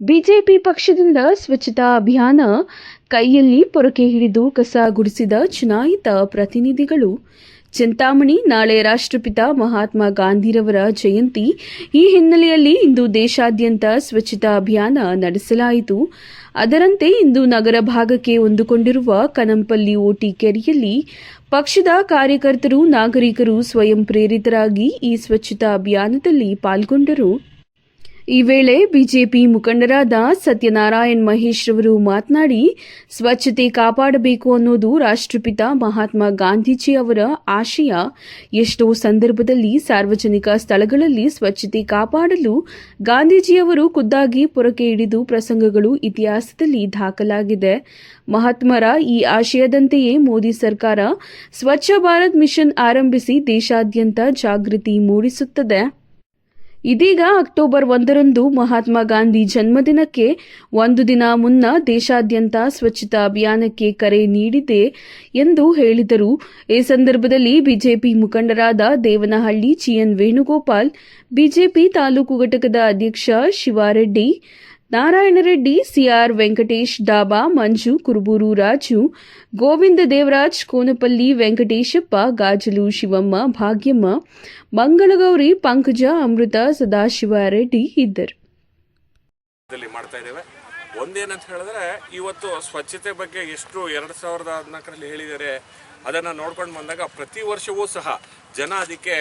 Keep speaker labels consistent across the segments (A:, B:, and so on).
A: BJP ಪಕ್ಷದಿಂದ ಸ್ವಚ್ಛತಾ ಅಭಿಯಾನ ಕೈಯಲ್ಲಿ ಪೊರಕೆ ಹಿಡಿದು ಕಸ ಗುಡಿಸಿದ ಚುನಾಯಿತ ಪ್ರತಿನಿಧಿಗಳು. ಚಿಂತಾಮಣಿ, ನಾಳೆ ರಾಷ್ಟ್ರಪಿತ ಮಹಾತ್ಮ ಗಾಂಧಿರವರ ಜಯಂತಿ. ಈ ಹಿನ್ನೆಲೆಯಲ್ಲಿ ಇಂದು ದೇಶಾದ್ಯಂತ ಸ್ವಚ್ಛತಾ ಅಭಿಯಾನ ನಡೆಸಲಾಯಿತು. ಅದರಂತೆ ಇಂದು ನಗರ ಭಾಗಕ್ಕೆ ಹೊಂದಿಕೊಂಡಿರುವ ಕನಂಪಲ್ಲಿ ಓಟಿ ಕೆರೆಯಲ್ಲಿ ಪಕ್ಷದ ಕಾರ್ಯಕರ್ತರು, ನಾಗರಿಕರು ಸ್ವಯಂ ಪ್ರೇರಿತರಾಗಿ ಈ ಸ್ವಚ್ಛತಾ ಅಭಿಯಾನದಲ್ಲಿ ಪಾಲ್ಗೊಂಡರು. ಈ ವೇಳೆ ಬಿಜೆಪಿ ಮುಖಂಡರಾದ ಸತ್ಯನಾರಾಯಣ್ ಮಹೇಶ್ ರವರು ಮಾತನಾಡಿ, ಸ್ವಚ್ಛತೆ ಕಾಪಾಡಬೇಕು ಅನ್ನೋದು ರಾಷ್ಟ್ರಪಿತ ಮಹಾತ್ಮ ಗಾಂಧೀಜಿ ಅವರ ಆಶಯ. ಎಷ್ಟೋ ಸಂದರ್ಭದಲ್ಲಿ ಸಾರ್ವಜನಿಕ ಸ್ಥಳಗಳಲ್ಲಿ ಸ್ವಚ್ಛತೆ ಕಾಪಾಡಲು ಗಾಂಧೀಜಿಯವರು ಖುದ್ದಾಗಿ ಪೊರಕೆ ಹಿಡಿದು ಪ್ರಸಂಗಗಳು ಇತಿಹಾಸದಲ್ಲಿ ದಾಖಲಾಗಿದೆ. ಮಹಾತ್ಮರ ಈ ಆಶಯದಂತೆಯೇ ಮೋದಿ ಸರ್ಕಾರ ಸ್ವಚ್ಛ ಭಾರತ್ ಮಿಷನ್ ಆರಂಭಿಸಿ ದೇಶಾದ್ಯಂತ ಜಾಗೃತಿ ಮೂಡಿಸುತ್ತದೆ. ಇದೀಗ ಅಕ್ಟೋಬರ್ ಒಂದರಂದು ಮಹಾತ್ಮ ಗಾಂಧಿ ಜನ್ಮದಿನಕ್ಕೆ ಒಂದು ದಿನ ಮುನ್ನ ದೇಶಾದ್ಯಂತ ಸ್ವಚ್ಛತಾ ಅಭಿಯಾನಕ್ಕೆ ಕರೆ ನೀಡಿದೆ ಎಂದು ಹೇಳಿದರು. ಈ ಸಂದರ್ಭದಲ್ಲಿ ಬಿಜೆಪಿ ಮುಖಂಡರಾದ Devanahalli G N Venugopal, BJP taluk ಘಟಕದ ಅಧ್ಯಕ್ಷ ಶಿವಾರೆಡ್ಡಿ ನಾರಾಯಣರೆಡ್ಡಿ ಸಿಆರ್ ವೆಂಕಟೇಶ್, ಡಾಬಾ, ಮಂಜು, ಕುರುಬೂರು, ರಾಜು, ಗೋವಿಂದ ದೇವರಾಜ್, ಕೋನಪಲ್ಲಿ, ವೆಂಕಟೇಶಪ್ಪ, ಗಾಜಲು, ಶಿವಮ್ಮ, ಭಾಗ್ಯಮ್ಮ, ಮಂಗಳಗೌರಿ, ಪಂಕಜ, ಅಮೃತ ಸದಾಶಿವರೆಡ್ಡಿ ಇದ್ದರು.
B: ದಲ್ಲಿ ಮಾಡ್ತಾ ಇದ್ದೇವೆ. ಒಂದೇನಂತ ಹೇಳಿದ್ರೆ, ಇವತ್ತು ಸ್ವಚ್ಛತೆ ಬಗ್ಗೆ ಎಷ್ಟು ಎರಡು ಸಾವಿರದ ಹದಿನಾಲ್ಕರಲ್ಲಿ ಹೇಳಿದ್ದಾರೆ, ಅದನ್ನು ನೋಡ್ಕೊಂಡು ಬಂದಾಗ ಪ್ರತಿ ವರ್ಷವೂ ಸಹ ಜನ ಅದಕ್ಕೆ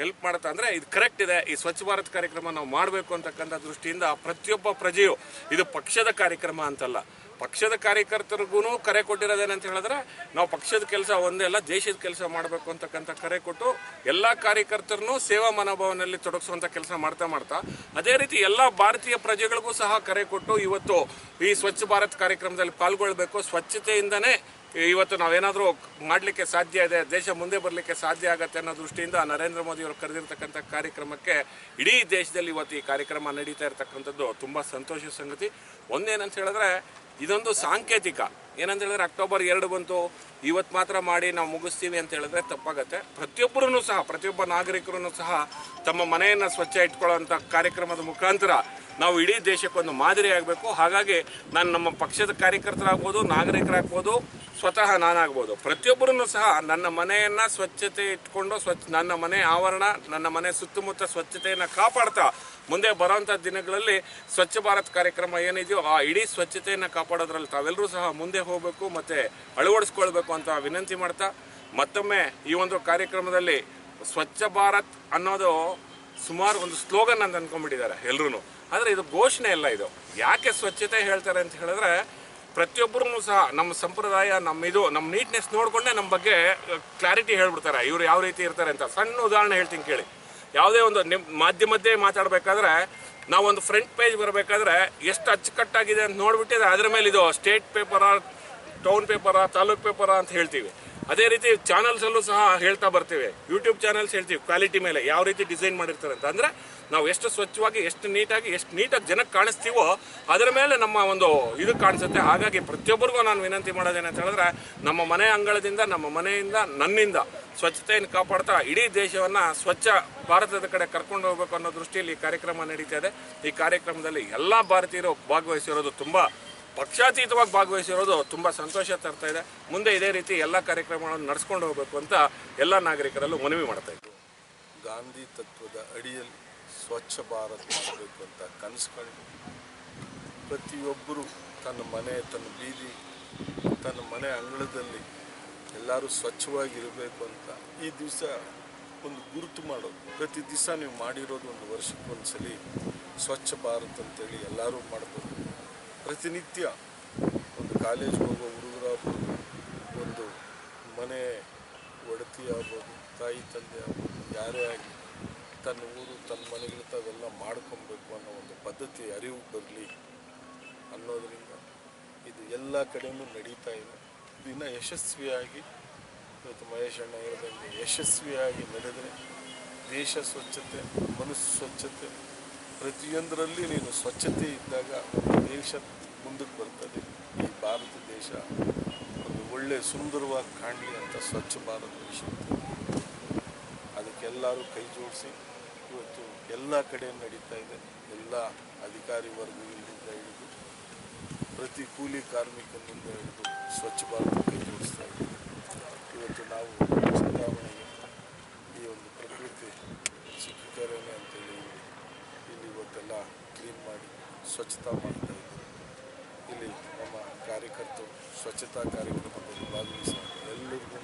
B: ಹೆಲ್ಪ್ ಮಾಡುತ್ತಾ ಅಂದರೆ ಇದು ಕರೆಕ್ಟ್ ಇದೆ. ಈ ಸ್ವಚ್ಛ ಭಾರತ್ ಕಾರ್ಯಕ್ರಮ ನಾವು ಮಾಡಬೇಕು ಅಂತಕ್ಕಂಥ ದೃಷ್ಟಿಯಿಂದ ಪ್ರತಿಯೊಬ್ಬ ಪ್ರಜೆಯು ಇದು ಪಕ್ಷದ ಕಾರ್ಯಕ್ರಮ ಅಂತಲ್ಲ. ಪಕ್ಷದ ಕಾರ್ಯಕರ್ತರಿಗೂ ಕರೆ ಕೊಟ್ಟಿರೋದೇನಂತ ಹೇಳಿದ್ರೆ, ನಾವು ಪಕ್ಷದ ಕೆಲಸ ಒಂದೇ ಅಲ್ಲ, ದೇಶದ ಕೆಲಸ ಮಾಡಬೇಕು ಅಂತಕ್ಕಂಥ ಕರೆ ಕೊಟ್ಟು ಎಲ್ಲ ಕಾರ್ಯಕರ್ತರನ್ನು ಸೇವಾ ಮನೋಭಾವನಲ್ಲಿ ತೊಡಗಿಸುವಂಥ ಕೆಲಸ ಮಾಡ್ತಾ ಮಾಡ್ತಾ, ಅದೇ ರೀತಿ ಎಲ್ಲ ಭಾರತೀಯ ಪ್ರಜೆಗಳಿಗೂ ಸಹ ಕರೆ ಕೊಟ್ಟು ಇವತ್ತು ಈ ಸ್ವಚ್ಛ ಭಾರತ್ ಕಾರ್ಯಕ್ರಮದಲ್ಲಿ ಪಾಲ್ಗೊಳ್ಬೇಕು. ಸ್ವಚ್ಛತೆಯಿಂದನೇ ಇವತ್ತು ನಾವೇನಾದರೂ ಮಾಡಲಿಕ್ಕೆ ಸಾಧ್ಯ ಇದೆ, ದೇಶ ಮುಂದೆ ಬರಲಿಕ್ಕೆ ಸಾಧ್ಯ ಆಗತ್ತೆ ಅನ್ನೋ ದೃಷ್ಟಿಯಿಂದ ನರೇಂದ್ರ ಮೋದಿ ಅವರು ಕರೆದಿರ್ತಕ್ಕಂಥ ಕಾರ್ಯಕ್ರಮಕ್ಕೆ ಇಡೀ ದೇಶದಲ್ಲಿ ಇವತ್ತು ಈ ಕಾರ್ಯಕ್ರಮ ನಡೀತಾ ಇರತಕ್ಕಂಥದ್ದು ತುಂಬ ಸಂತೋಷದ ಸಂಗತಿ. ಒಂದೇನಂತ ಹೇಳಿದ್ರೆ ಇದೊಂದು ಸಾಂಕೇತಿಕ. ಏನಂತ ಹೇಳಿದ್ರೆ ಅಕ್ಟೋಬರ್ ಎರಡು ಬಂತು ಇವತ್ತು ಮಾತ್ರ ಮಾಡಿ ನಾವು ಮುಗಿಸ್ತೀವಿ ಅಂತ ಹೇಳಿದ್ರೆ ತಪ್ಪಾಗತ್ತೆ. ಪ್ರತಿಯೊಬ್ಬರೂ ಸಹ, ಪ್ರತಿಯೊಬ್ಬ ನಾಗರಿಕರು ಸಹ ತಮ್ಮ ಮನೆಯನ್ನು ಸ್ವಚ್ಛ ಇಟ್ಕೊಳ್ಳೋಂಥ ಕಾರ್ಯಕ್ರಮದ ಮುಖಾಂತರ ನಾವು ಇಡೀ ದೇಶಕ್ಕೊಂದು ಮಾದರಿ ಆಗಬೇಕು ಹಾಗಾಗಿ ನಾನು ನಮ್ಮ ಪಕ್ಷದ ಕಾರ್ಯಕರ್ತರಾಗ್ಬೋದು, ನಾಗರಿಕರಾಗ್ಬೋದು ಸ್ವತಃ ನಾನಾಗ್ಬೋದು. ಪ್ರತಿಯೊಬ್ಬರೂ ಸಹ ನನ್ನ ಮನೆಯನ್ನು ಸ್ವಚ್ಛತೆ ಇಟ್ಕೊಂಡು ಸ್ವಚ್ಛ ನನ್ನ ಮನೆ ಆವರಣ, ನನ್ನ ಮನೆ ಸುತ್ತಮುತ್ತ ಸ್ವಚ್ಛತೆಯನ್ನು ಕಾಪಾಡ್ತಾ ಮುಂದೆ ಬರೋಂಥ ದಿನಗಳಲ್ಲಿ ಸ್ವಚ್ಛ ಭಾರತ್ ಕಾರ್ಯಕ್ರಮ ಏನಿದೆಯೋ ಆ ಇಡೀ ಸ್ವಚ್ಛತೆಯನ್ನು ಕಾಪಾಡೋದ್ರಲ್ಲಿ ತಾವೆಲ್ಲರೂ ಸಹ ಮುಂದೆ ಹೋಗಬೇಕು ಮತ್ತು ಅಳವಡಿಸ್ಕೊಳ್ಬೇಕು ಅಂತ ವಿನಂತಿ ಮಾಡ್ತಾ ಮತ್ತೊಮ್ಮೆ ಈ ಒಂದು ಕಾರ್ಯಕ್ರಮದಲ್ಲಿ ಸ್ವಚ್ಛ ಭಾರತ್ ಅನ್ನೋದು ಸುಮಾರು ಒಂದು ಸ್ಲೋಗನ್ ಅಂತ ಅನ್ಕೊಂಡ್ಬಿಟ್ಟಿದ್ದಾರೆ ಎಲ್ಲರೂ ಆದರೆ ಇದು ಘೋಷಣೆ ಅಲ್ಲ ಇದು. ಯಾಕೆ ಸ್ವಚ್ಛತೆ ಹೇಳ್ತಾರೆ ಅಂತ ಹೇಳಿದ್ರೆ ಪ್ರತಿಯೊಬ್ಬರೂ ಸಹ ನಮ್ಮ ಸಂಪ್ರದಾಯ, ನಮ್ಮ ಇದು, ನಮ್ಮ ನೀಟ್ನೆಸ್ ನೋಡಿಕೊಂಡೇ ನಮ್ಮ ಬಗ್ಗೆ ಕ್ಲಾರಿಟಿ ಹೇಳ್ಬಿಡ್ತಾರೆ. ಇವರು ಯಾವ ರೀತಿ ಇರ್ತಾರೆ ಅಂತ ಸಣ್ಣ ಉದಾಹರಣೆ ಹೇಳ್ತೀನಿ ಕೇಳಿ. ಯಾವುದೇ ಒಂದು ನಿಮ್ಮ ಮಾಧ್ಯಮದ್ದೇ ಮಾತಾಡಬೇಕಾದ್ರೆ, ನಾವೊಂದು ಫ್ರಂಟ್ ಪೇಜ್ ಬರಬೇಕಾದ್ರೆ ಎಷ್ಟು ಅಚ್ಚುಕಟ್ಟಾಗಿದೆ ಅಂತ ನೋಡಿಬಿಟ್ಟಿದ್ರೆ ಅದ್ರ ಮೇಲೆ ಇದು ಸ್ಟೇಟ್ ಪೇಪರಾ ಟೌನ್ ಪೇಪರಾ ತಾಲೂಕ್ ಪೇಪರಾ ಅಂತ ಹೇಳ್ತೀವಿ. ಅದೇ ರೀತಿ ಚಾನಲ್ಸಲ್ಲೂ ಸಹ ಹೇಳ್ತಾ ಬರ್ತೀವಿ. ಯೂಟ್ಯೂಬ್ ಚಾನಲ್ಸ್ ಹೇಳ್ತೀವಿ ಕ್ವಾಲಿಟಿ ಮೇಲೆ ಯಾವ ರೀತಿ ಡಿಸೈನ್ ಮಾಡಿರ್ತಾರೆ ಅಂತ. ಅಂದ್ರೆ ನಾವು ಎಷ್ಟು ಸ್ವಚ್ಛವಾಗಿ, ಎಷ್ಟು ನೀಟಾಗಿ ಎಷ್ಟು ನೀಟಾಗಿ ಜನಕ್ಕೆ ಕಾಣಿಸ್ತೀವೋ ಅದರ ಮೇಲೆ ನಮ್ಮ ಒಂದು ಇದು ಕಾಣಿಸುತ್ತೆ. ಹಾಗಾಗಿ ಪ್ರತಿಯೊಬ್ಬರಿಗೂ ನಾನು ವಿನಂತಿ ಮಾಡೋದೇನಂತ ಹೇಳಿದ್ರೆ, ನಮ್ಮ ಮನೆ ಅಂಗಳದಿಂದ, ನಮ್ಮ ಮನೆಯಿಂದ, ನನ್ನಿಂದ ಸ್ವಚ್ಛತೆಯನ್ನು ಕಾಪಾಡ್ತಾ ಇಡೀ ದೇಶವನ್ನು ಸ್ವಚ್ಛ ಭಾರತದ ಕಡೆ ಕರ್ಕೊಂಡು ಹೋಗ್ಬೇಕು ಅನ್ನೋ ದೃಷ್ಟಿಯಲ್ಲಿ ಈ ಕಾರ್ಯಕ್ರಮ ನಡೀತಾ ಇದೆ. ಈ ಕಾರ್ಯಕ್ರಮದಲ್ಲಿ ಎಲ್ಲ ಭಾರತೀಯರು ಭಾಗವಹಿಸಿರೋದು ತುಂಬ ಪಕ್ಷಾತೀತವಾಗಿ ಭಾಗವಹಿಸಿರೋದು ತುಂಬ ಸಂತೋಷ ತರ್ತಾ ಇದೆ. ಮುಂದೆ ಇದೇ ರೀತಿ ಎಲ್ಲ ಕಾರ್ಯಕ್ರಮಗಳನ್ನು ನಡೆಸ್ಕೊಂಡು ಹೋಗಬೇಕು ಅಂತ ಎಲ್ಲ ನಾಗರಿಕರಲ್ಲೂ ಮನವಿ ಮಾಡ್ತಾ ಇದ್ದರು
C: ಗಾಂಧಿ ತತ್ವದ ಅಡಿಯಲ್ಲಿ ಸ್ವಚ್ಛ ಭಾರತ ಮಾಡಬೇಕು ಅಂತ ಕನಸು ಕಂಡು ಪ್ರತಿಯೊಬ್ಬರು ತನ್ನ ಮನೆ, ತನ್ನ ಬೀದಿ, ತನ್ನ ಮನೆ ಅಂಗಳದಲ್ಲಿ ಎಲ್ಲರೂ ಸ್ವಚ್ಛವಾಗಿರಬೇಕು ಅಂತ ಈ ದಿವಸ ಒಂದು ಗುರುತು ಮಾಡೋದು. ಪ್ರತಿ ದಿವಸ ನೀವು ಮಾಡಿರೋದು ಒಂದು ವರ್ಷಕ್ಕೊಂದು ಸಲ ಸ್ವಚ್ಛ ಭಾರತ್ ಅಂತೇಳಿ ಎಲ್ಲರೂ ಮಾಡ್ಬೋದು. ಪ್ರತಿನಿತ್ಯ ಒಂದು ಕಾಲೇಜ್ಗೆ ಹೋಗೋ ಹುಡುಗರಾಗ್ಬೋದು ಒಂದು ಮನೆ ಒಡತಿ ಆಗ್ಬೋದು, ತಾಯಿ ತಂದೆ ಆಗ್ಬೋದು, ಯಾರೇ ಆಗಲಿ, ತನ್ನ ಊರು, ತನ್ನ ಮನೆಗಳು, ತಾವೆಲ್ಲ ಮಾಡ್ಕೊಬೇಕು ಅನ್ನೋ ಒಂದು ಪದ್ಧತಿ, ಅರಿವು ಬರಲಿ ಅನ್ನೋದರಿಂದ ಇದು ಎಲ್ಲ ಕಡೆಯೂ ನಡೀತಾ ಇದೆ. ದಿನ ಯಶಸ್ವಿಯಾಗಿ, ಇವತ್ತು ಮಹೇಶ್ ಅಣ್ಣ ಹೇಳಿದಂಗೆ ಯಶಸ್ವಿಯಾಗಿ ನಡೆದರೆ ದೇಶ ಸ್ವಚ್ಛತೆ, ಮನಸ್ಸು ಸ್ವಚ್ಛತೆ ಪ್ರತಿಯೊಂದರಲ್ಲಿ ನೀನು ಸ್ವಚ್ಛತೆ ಇದ್ದಾಗ ದೇಶ ಮುಂದಕ್ಕೆ ಬರ್ತದೆ. ಈ ಭಾರತ ದೇಶ ಒಂದು ಒಳ್ಳೆ ಸುಂದರವಾಗಿ ಕಾಣಲಿ ಅಂತ ಸ್ವಚ್ಛ ಭಾರತ ವಿಷಯ ಅದಕ್ಕೆಲ್ಲರೂ ಕೈ ಜೋಡಿಸಿ, ಇವತ್ತು ಎಲ್ಲ ಕಡೆ ನಡೀತಾ ಇದೆ. ಎಲ್ಲ ಅಧಿಕಾರಿ ವರ್ಗಗಳಿಂದ ಹಿಡಿದು ಪ್ರತಿ ಕೂಲಿ ಕಾರ್ಮಿಕನಿಂದ ಹಿಡಿದು ಸ್ವಚ್ಛ ಭಾರತ ಕೈ ಜೋಡಿಸ್ತಾ ಇದ್ದೀವಿ ಇವತ್ತು ನಾವು ಚುನಾವಣೆಗೆ ಈ ಒಂದು ಪ್ರಕೃತಿ ಸಿಕ್ಕಿದ್ದಾರೆ ಅಂತೇಳಿ ಇಲ್ಲಿ ಇವತ್ತೆಲ್ಲ ಕ್ಲೀನ್ ಮಾಡಿ ಸ್ವಚ್ಛತಾ ಮಾಡ್ತಾ ಇಲ್ಲಿ ನಮ್ಮ ಕಾರ್ಯಕರ್ತರು ಸ್ವಚ್ಛತಾ ಕಾರ್ಯಕ್ರಮದಲ್ಲಿ ಭಾಗವಹಿಸಿ ಎಲ್ಲರಿಗೂ